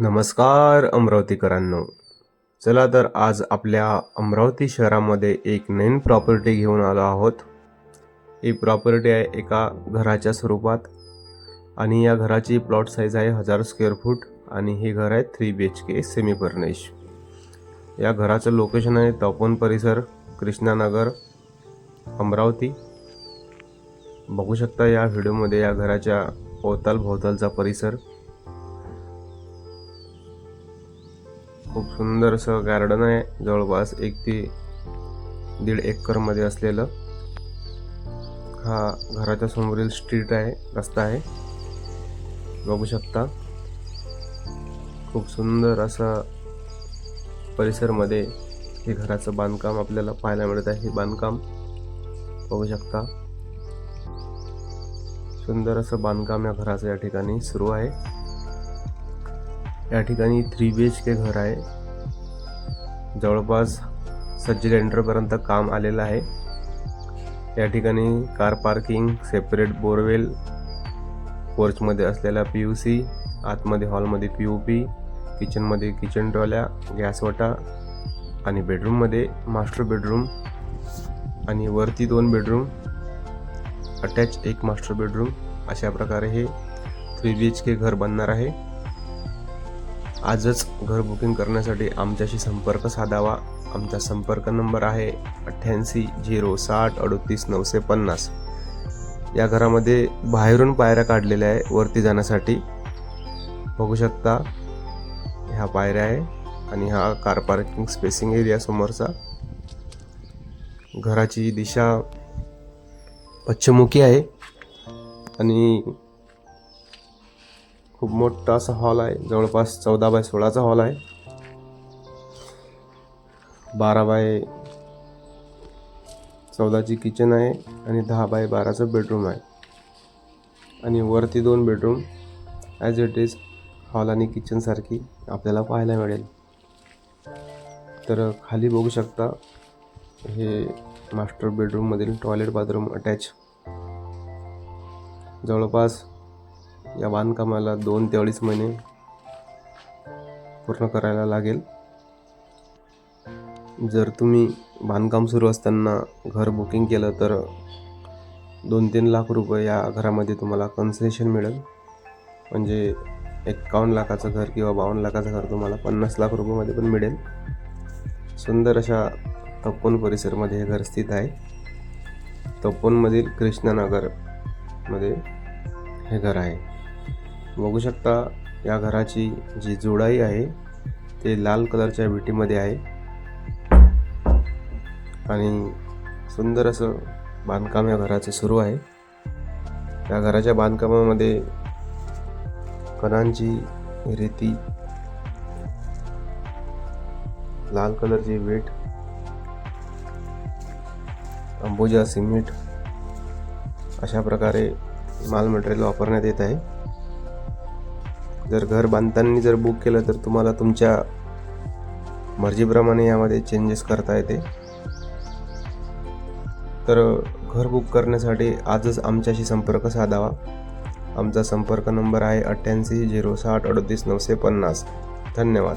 नमस्कार अमरावतीकरांनो. चला तर आज आपल्या अमरावती शहरामध्ये एक नवीन प्रॉपर्टी घेऊन आलो आहोत. ही प्रॉपर्टी आहे एका घराच्या स्वरूपात आणि या घराची प्लॉट साईज आहे हजार स्क्वेअर फूट आणि हे घर आहे three B H K semi furnish या घराचं लोकेशन आहे तपोन परिसर कृष्णानगर अमरावती. बघू शकता या व्हिडिओमध्ये या घराच्या अवताल भोवतालचा परिसर. खूप सुंदर असं गार्डन आहे. जवळपास एक ते दीड एकरमध्ये असलेलं. हा घराच्या समोरील स्ट्रीट आहे रस्ता आहे. बघू शकता. खूप सुंदर असा परिसरमध्ये हे घराचं बांधकाम आपल्याला पाहायला मिळत आहे. हे बांधकाम बघू शकता. सुंदर असं बांधकाम या घराचं या ठिकाणी सुरू आहे. या ठिकाणी थ्री बी एच के घर आहे. जवळपास सज्ज एंटरपर्यंत काम आलेलं आहे. या ठिकाणी कार पार्किंग सेपरेट बोरवेल पोर्चमध्ये असलेला पी यू सी आतमध्ये हॉलमध्ये पी यू पी किचनमध्ये किचन टॉल्या गॅसवटा आणि बेडरूममध्ये मास्टर बेडरूम आणि वरती दोन बेडरूम अटॅच एक मास्टर बेडरूम अशा प्रकारे हे थ्री बी एच के घर बनणार आहे. आजच घर बुकिंग करण्यासाठी आमच्याशी संपर्क साधावा. आमचा संपर्क नंबर आहे अठ्ठ्याऐंशी झिरो साठ अडतीस नऊशे पन्नास. या घरामध्ये बाहेरून पायऱ्या काढलेल्या आहे वरती जाण्यासाठी. बघू शकता ह्या पायऱ्या आहे आणि हा कार पार्किंग स्पेसिंग एरिया समोरचा. घराची दिशा पश्चिममुखी आहे आणि खूप मोठा असा हॉल आहे. जवळपास चौदा बाय सोळाचा हॉल आहे. बारा बाय चौदाची किचन आहे आणि दहा बाय बाराचं बेडरूम आहे. आणि वरती दोन bedroom as it is hall आणि किचनसारखी आपल्याला पाहायला मिळेल. तर खाली बघू शकता हे मास्टर बेडरूममधील टॉयलेट बाथरूम अटॅच जवळपास या बांधकामाला दोन ते अडीच महिने पूर्ण करायला लागेल. जर तुम्ही बांधकाम सुरू असताना घर बुकिंग केलं तर दोन तीन लाख रुपये या घरामध्ये तुम्हाला कन्सेशन मिळेल. म्हणजे एक्कावन्न लाखाचं घर किंवा बावन्न लाखाचं घर तुम्हाला पन्नास लाख रुपयामध्ये पण मिळेल. सुंदर अशा तपोन परिसरमध्ये हे घर स्थित आहे. तपोनमधील कृष्णानगरमध्ये हे घर आहे. बघू शकता या घराची जी जोडाई आहे ते लाल कलरच्या विटीमध्ये आहे. आणि सुंदर असं बांधकाम या घराचे सुरू आहे. या घराच्या बांधकामामध्ये कणांची रेती लाल कलरची वेट अंबुजा सिमेंट अशा प्रकारे माल मटेरियल वापरण्यात येत आहे. जर घर बांधताना जर बुक केलं तर तुम्हाला तुमच्या मर्जीप्रमाणे यामध्ये चेंजेस करता येते. तर घर बुक करण्यासाठी आजच आमच्याशी संपर्क साधावा. आमचा संपर्क नंबर आहे अठ्ठ्याऐंशी झिरो साठ अडतीस नऊशे पन्नास. धन्यवाद.